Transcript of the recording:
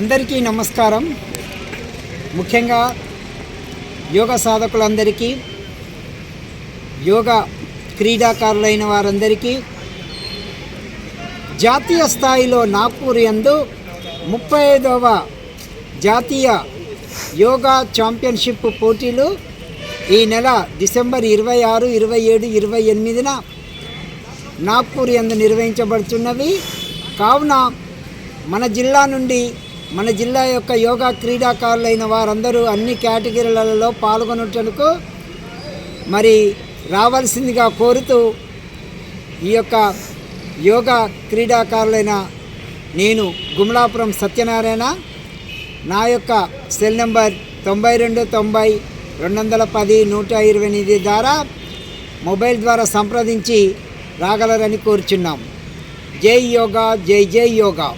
అందరికీ నమస్కారం. ముఖ్యంగా యోగ సాధకులందరికీ యోగా క్రీడాకారులైన వారందరికీ జాతీయ స్థాయిలో నాగ్పూర్ యందు ముప్పై ఐదవ జాతీయ యోగా ఛాంపియన్షిప్ పోటీలు ఈ నెల డిసెంబర్ ఇరవై ఆరు ఇరవై ఏడు ఇరవై ఎనిమిదిన నాగ్పూర్ యందు నిర్వహించబడుతున్నవి. కావున మన జిల్లా నుండి మన జిల్లా యొక్క యోగా క్రీడాకారులైన వారందరూ అన్ని కేటగిరీలలో పాల్గొనటకు మరి రావాల్సిందిగా కోరుతూ ఈ యొక్క యోగా క్రీడాకారులైన నేను గుమలాపురం సత్యనారాయణ. నా యొక్క సెల్ నెంబర్ తొంభై రెండు తొంభై రెండు వందల పది నూట ఇరవై ఎనిమిది ద్వారా మొబైల్ ద్వారా సంప్రదించి రాగలరని కోరుచున్నాం. జై యోగా జై జై యోగా.